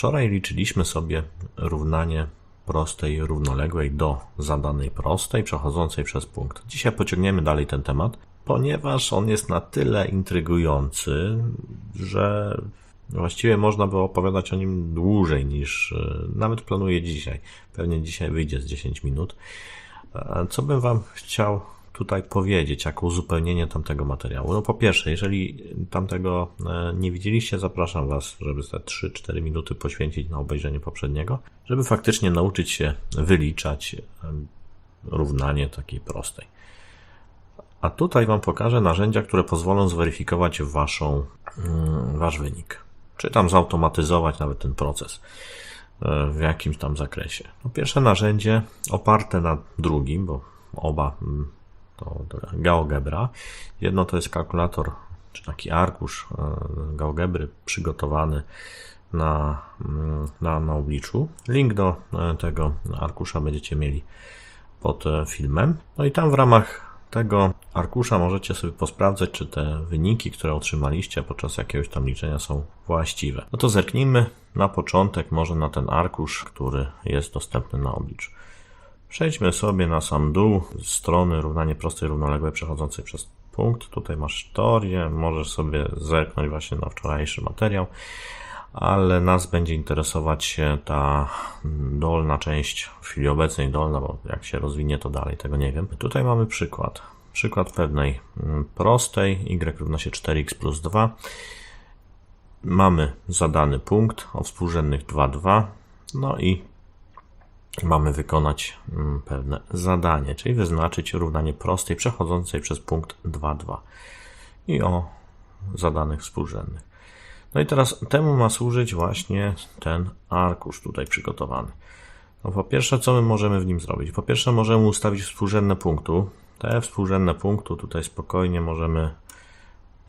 Wczoraj liczyliśmy sobie równanie prostej równoległej do zadanej prostej przechodzącej przez punkt. Dzisiaj pociągniemy dalej ten temat, ponieważ on jest na tyle intrygujący, że właściwie można by opowiadać o nim dłużej niż e, nawet planuję dzisiaj. Pewnie dzisiaj wyjdzie z 10 minut. E, Co bym Wam chciał tutaj powiedzieć, jako uzupełnienie tamtego materiału? No po pierwsze, jeżeli tamtego e, nie widzieliście, zapraszam Was, żeby te 3-4 minuty poświęcić na obejrzenie poprzedniego, żeby faktycznie nauczyć się wyliczać em, równanie takiej prostej. A tutaj Wam pokażę narzędzia, które pozwolą zweryfikować waszą, mm, Wasz wynik. Czy tam zautomatyzować nawet ten proces e, w jakimś tam zakresie. No, pierwsze narzędzie oparte na drugim, bo oba mm, to, GeoGebra. Jedno to jest kalkulator, czy taki arkusz e, GeoGebry przygotowany na, mm, na, na obliczu. Link do e, tego arkusza będziecie mieli pod e, filmem. No i tam w ramach tego arkusza możecie sobie posprawdzać, czy te wyniki, które otrzymaliście podczas jakiegoś tam liczenia są właściwe. No to zerknijmy na początek może na ten arkusz, który jest dostępny na obliczu. Przejdźmy sobie na sam dół strony równanie prostej równoległej przechodzącej przez punkt. Tutaj masz teorię, możesz sobie zerknąć właśnie na wczorajszy materiał, ale nas będzie interesować ta dolna część, w chwili obecnej dolna, bo jak się rozwinie to dalej, tego nie wiem. Tutaj mamy przykład. Przykład pewnej mm, prostej, y równa się 4x plus 2. Mamy zadany punkt o współrzędnych 2, 2. No i mamy wykonać mm, pewne zadanie, czyli wyznaczyć równanie prostej przechodzącej przez punkt 2, 2 i o zadanych współrzędnych. No i teraz temu ma służyć właśnie ten arkusz tutaj przygotowany. No po pierwsze, co my możemy w nim zrobić? Po pierwsze, możemy ustawić współrzędne punktu. Te współrzędne punktu tutaj spokojnie możemy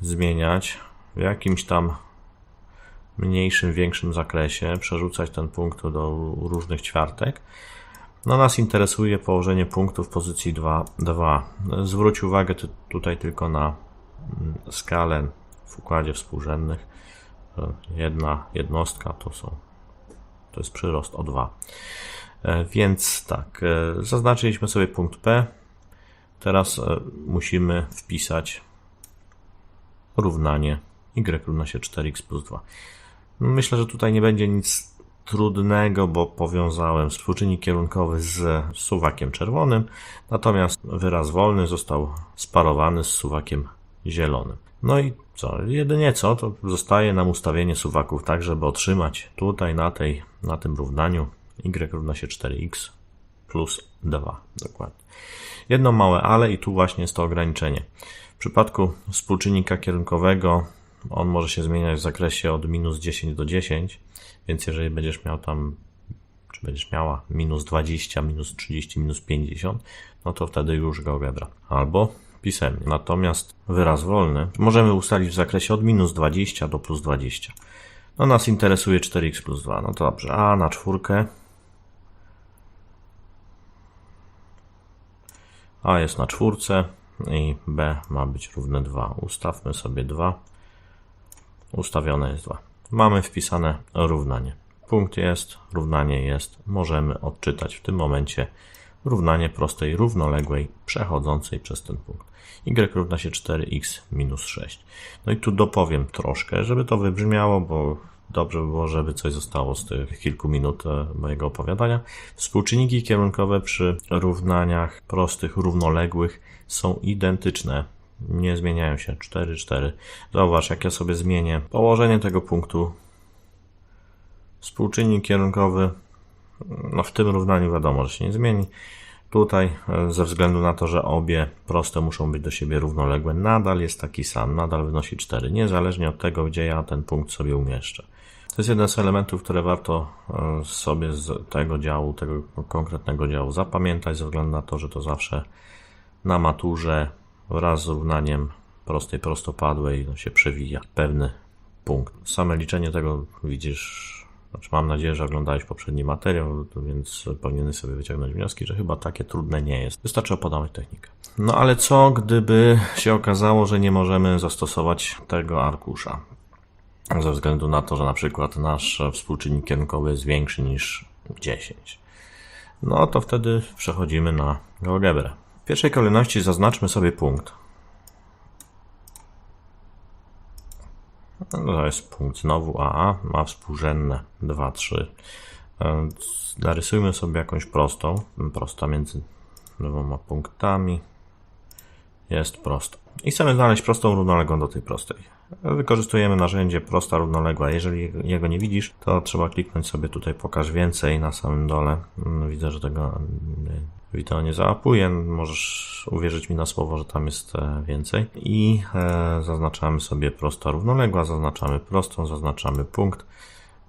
zmieniać w jakimś tam mniejszym, większym zakresie, przerzucać ten punkt do różnych ćwiartek. No nas interesuje położenie punktu w pozycji 2, 2. Zwróć uwagę tutaj tylko na mm, skalę w układzie współrzędnych. Jedna jednostka to są to jest przyrost o 2. E, Więc tak, e, zaznaczyliśmy sobie punkt P. Teraz e, musimy wpisać równanie y równa się 4x plus 2. Myślę, że tutaj nie będzie nic trudnego, bo powiązałem współczynnik kierunkowy z suwakiem czerwonym, natomiast wyraz wolny został sparowany z suwakiem zielonym. No i co? Jedynie co, to zostaje nam ustawienie suwaków tak, żeby otrzymać tutaj na, tej, na tym równaniu y równa się 4x plus 2. Dokładnie. Jedno małe ale i tu właśnie jest to ograniczenie. W przypadku współczynnika kierunkowego on może się zmieniać w zakresie od minus 10 do 10, więc jeżeli będziesz miał tam, czy będziesz miała minus 20, minus 30, minus 50, no to wtedy już GeoGebra. Albo pisemnie. Natomiast wyraz wolny możemy ustalić w zakresie od minus 20 do plus 20. No nas interesuje 4x plus 2. No to dobrze. A na czwórkę. A jest na czwórce i B ma być równe 2. Ustawmy sobie 2. Ustawione jest 2. Mamy wpisane równanie. Punkt jest, równanie jest. Możemy odczytać w tym momencie równanie prostej równoległej przechodzącej przez ten punkt. y równa się 4x minus 6. No i tu dopowiem troszkę, żeby to wybrzmiało, bo dobrze by było, żeby coś zostało z tych kilku minut e, mojego opowiadania. Współczynniki kierunkowe przy równaniach prostych, równoległych są identyczne. Nie zmieniają się 4, 4. Zauważ, jak ja sobie zmienię położenie tego punktu. Współczynnik kierunkowy no w tym równaniu wiadomo, że się nie zmieni. Tutaj, e, ze względu na to, że obie proste muszą być do siebie równoległe, nadal jest taki sam, nadal wynosi 4, niezależnie od tego, gdzie ja ten punkt sobie umieszczę. To jest jeden z elementów, które warto e, sobie z tego działu, tego konkretnego działu zapamiętać, ze względu na to, że to zawsze na maturze wraz z równaniem prostej, prostopadłej no, się przewija pewny punkt. Same liczenie tego widzisz znaczy, mam nadzieję, że oglądałeś poprzedni materiał, więc powinieneś sobie wyciągnąć wnioski, że chyba takie trudne nie jest. Wystarczy opodawać technikę. No ale co, gdyby się okazało, że nie możemy zastosować tego arkusza? ze względu na to, że na przykład nasz współczynnik kierunkowy jest większy niż 10. No to wtedy przechodzimy na GeoGebrę. W pierwszej kolejności zaznaczmy sobie punkt. No to jest punkt znowu AA, ma współrzędne 2, 3. E, Narysujmy sobie jakąś prostą, prosta między dwoma punktami. Jest prosta. I chcemy znaleźć prostą równoległą do tej prostej. Wykorzystujemy narzędzie prosta równoległa. Jeżeli jego nie widzisz, to trzeba kliknąć sobie tutaj pokaż więcej na samym dole. Mm, Widzę, że tego wideo nie załapuje. Możesz uwierzyć mi na słowo, że tam jest e, więcej. I e, zaznaczamy sobie prosta równoległa, zaznaczamy prostą, zaznaczamy punkt.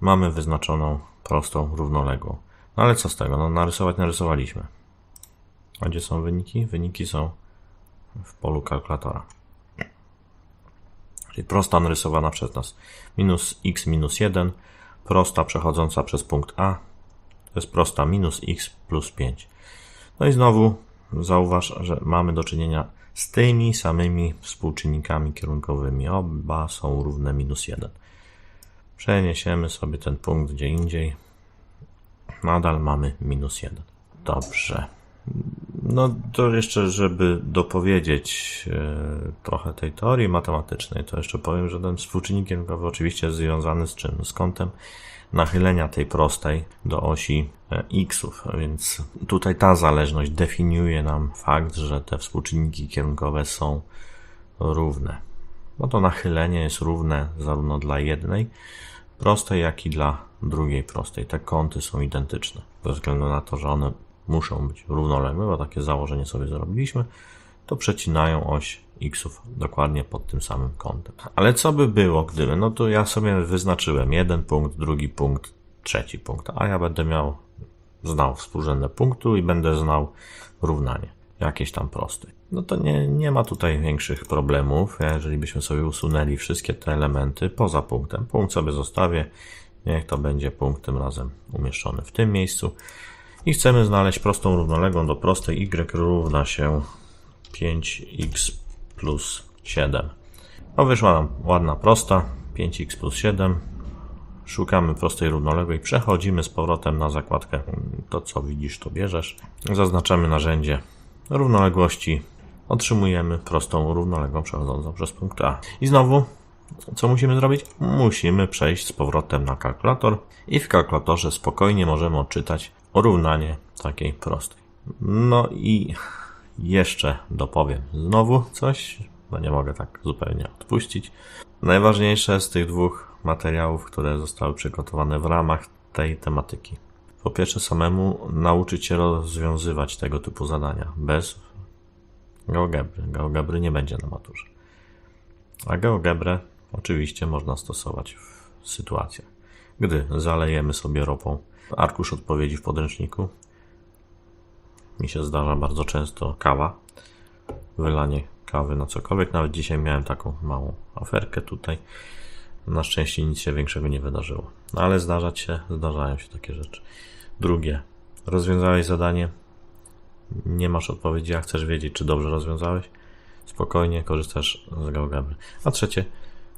Mamy wyznaczoną prostą równoległą. No ale co z tego? No narysować narysowaliśmy. A gdzie są wyniki? Wyniki są w polu kalkulatora. Czyli prosta narysowana przez nas. Minus x minus 1, prosta przechodząca przez punkt A, to jest prosta minus x plus 5. No i znowu zauważ, że mamy do czynienia z tymi samymi współczynnikami kierunkowymi. Oba są równe minus 1. Przeniesiemy sobie ten punkt gdzie indziej. Nadal mamy minus 1. Dobrze. No to jeszcze, żeby dopowiedzieć e, trochę tej teorii matematycznej, to jeszcze powiem, że ten współczynnik kierunkowy oczywiście jest związany z czym? Z kątem nachylenia tej prostej do osi e, xów, więc tutaj ta zależność definiuje nam fakt, że te współczynniki kierunkowe są równe. No to nachylenie jest równe zarówno dla jednej prostej, jak i dla drugiej prostej. Te kąty są identyczne, ze względu na to, że one muszą być równoległe, bo takie założenie sobie zrobiliśmy, to przecinają oś xów dokładnie pod tym samym kątem. Ale co by było, gdyby? No to ja sobie wyznaczyłem jeden punkt, drugi punkt, trzeci punkt, a ja będę miał, znał współrzędne punktu i będę znał równanie jakieś tam proste. No to nie, nie ma tutaj większych problemów, jeżeli byśmy sobie usunęli wszystkie te elementy poza punktem. Punkt sobie zostawię, niech to będzie punkt tym razem umieszczony w tym miejscu i chcemy znaleźć prostą równoległą do prostej y równa się 5x plus 7. No wyszła nam ładna prosta, 5x plus 7. Szukamy prostej równoległej, przechodzimy z powrotem na zakładkę, to co widzisz to bierzesz. Zaznaczamy narzędzie równoległości, otrzymujemy prostą równoległą przechodzącą przez punkt A. I znowu co musimy zrobić? Musimy przejść z powrotem na kalkulator i w kalkulatorze spokojnie możemy odczytać równanie takiej prostej. No i jeszcze dopowiem znowu coś, bo nie mogę tak zupełnie odpuścić. Najważniejsze z tych dwóch materiałów, które zostały przygotowane w ramach tej tematyki. Po pierwsze, samemu nauczyć się rozwiązywać tego typu zadania bez GeoGebry. GeoGebry nie będzie na maturze. A GeoGebrę oczywiście można stosować w sytuacjach, gdy zalejemy sobie ropą arkusz odpowiedzi w podręczniku. Mi się zdarza bardzo często kawa, wylanie kawy na cokolwiek. Nawet dzisiaj miałem taką małą aferkę tutaj. Na szczęście nic się większego nie wydarzyło. No ale zdarzać się, zdarzają się takie rzeczy. Drugie, rozwiązałeś zadanie, nie masz odpowiedzi, a chcesz wiedzieć, czy dobrze rozwiązałeś. Spokojnie korzystasz z GeoGebry. A trzecie,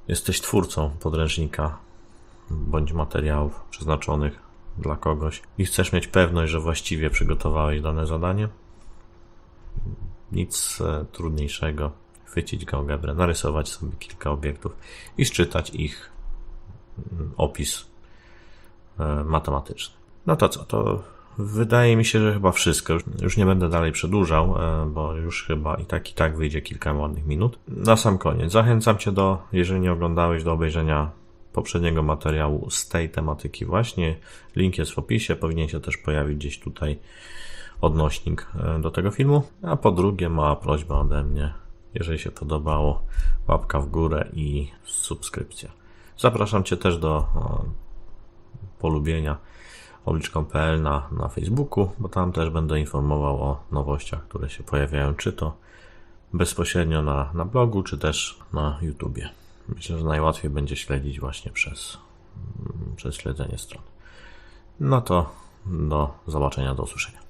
jesteś twórcą podręcznika bądź materiałów przeznaczonych dla kogoś i chcesz mieć pewność, że właściwie przygotowałeś dane zadanie, nic e, trudniejszego. Chwycić GeoGebrę, narysować sobie kilka obiektów i szczytać ich mm, opis e, matematyczny. No to co, to wydaje mi się, że chyba wszystko. Już, nie będę dalej przedłużał, e, bo już chyba i tak i tak wyjdzie kilka ładnych minut. Na sam koniec zachęcam Cię do, jeżeli nie oglądałeś, do obejrzenia poprzedniego materiału z tej tematyki właśnie. Link jest w opisie, powinien się też pojawić gdzieś tutaj odnośnik e, do tego filmu. A po drugie mała prośba ode mnie, jeżeli się podobało, łapka w górę i subskrypcja. Zapraszam Cię też do e, polubienia obliczką.pl na, na Facebooku, bo tam też będę informował o nowościach, które się pojawiają, czy to bezpośrednio na, na blogu, czy też na YouTubie. Myślę, że najłatwiej będzie śledzić właśnie przez, przez śledzenie stron. No to do zobaczenia, do usłyszenia.